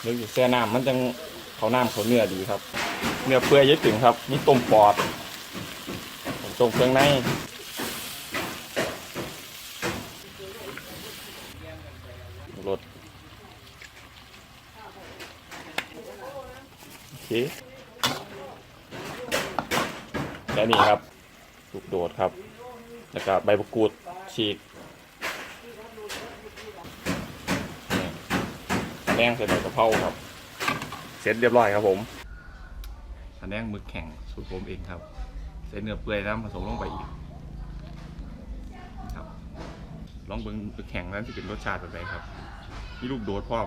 หรือแช่น้ำมันจังเขาน้ำเขาเนื้อดีครับ เนื้อเปื่อยเยอะถึงครับมีต้มปอดต้มเครื่องในรสโอเคแค่นี้ครับลูกโดดครับ แล้วก็ใบมะกรูดฉีก นี่แดงใส่ใบกะเพราครับ เสร็จเรียบร้อยครับผมอันนี้หมึกแข็งสูตรผมเองครับใส่เนื้อเปื่อยน้ำผสมลงไปอีกครับ ลองเบิ่งหมึกแข็งนั้นจะเป็นรสชาติแบบไหนครับมีลูกโดดพร้อม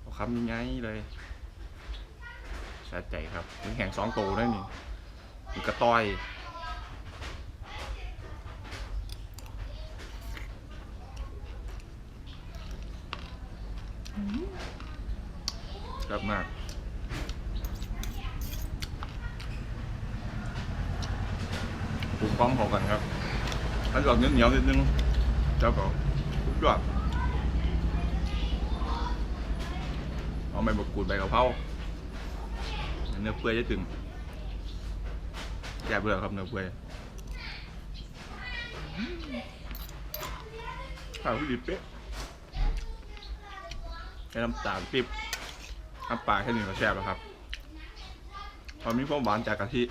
เอาคำง่ายๆเลยสะใจครับหมึกแข็งสองโตนั่นนี่หมึกกระต้อย ครับมากถูกป้องเขากันครับถ้าเกิดเหนียวๆนิดนึงเจ้าก็ทุกยอดเอาใบมะกรูดใบกะเพราเนื้อเปื่อยจะถึงแย่เบื่อครับเนื้อเปื่อยข้าวดีเป๊ะใช้น้ำตาลปิ๊บ น้ำปลาแค่นี้ก็แซ่บแล้วครับพอมีความหวานจากกะทิ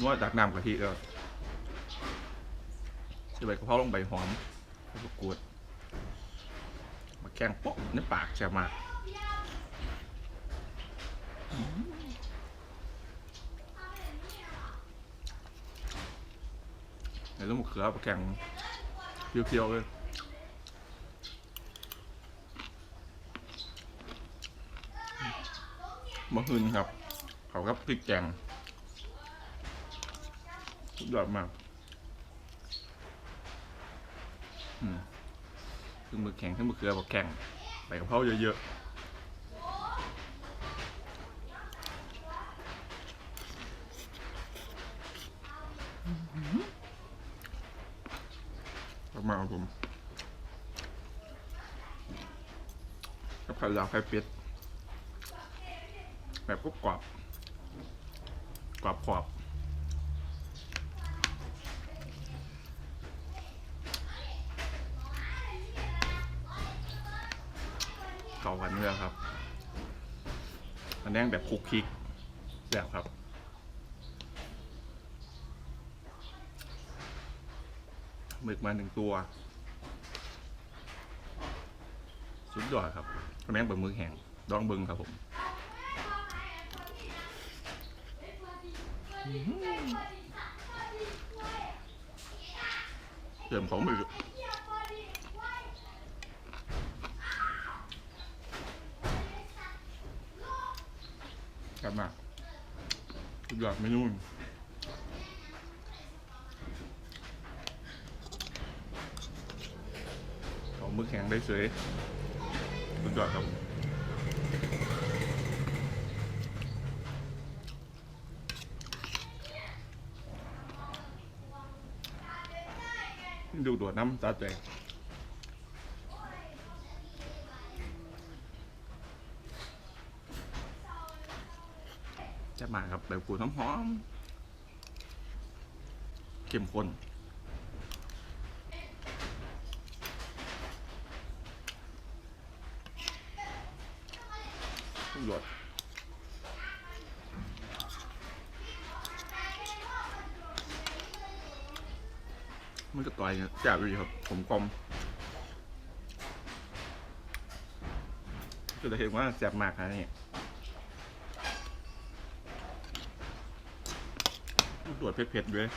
นวดจากน้ำกะทิก็ใส่ใบกระเพราลงใบหอมใบกรูดมาแกงโป๊ะในปากแซ่บมากอืมเดี๋ยวต้องมะเขือมาแกงเปรี้ยวๆเลย มะฮืนครับ เขากับพริกแกงสุดยอดมากอืมทั้งมือแข็งทั้งมือเกลือบอกแข็งใบกระเพราเยอะๆมากๆครับผมกับไข่ดาวไข่เป็ด แบบกรอบกรอบกรอบกรอบเก่ากันเนื้อครับ อันนี้แบบคลุกคลิกแบบครับหมึกมาหนึ่งตัว สุดยอดครับอันนี้แบบมือแห้งดองบึงครับผม เติมของมือกันมาทุกอย่างเมนูของมือแข็งได้สวยสุดยอดครับ ดูดวดน้ำตาแตกจะมาครับแบบกูน้ำหอมเข้มข้นหยด มันก็ต่อยแจ่บดีครับผมกลมจะเห็นว่าแจ่บมากนะเนี่ตรวจเผ็ดๆด้วย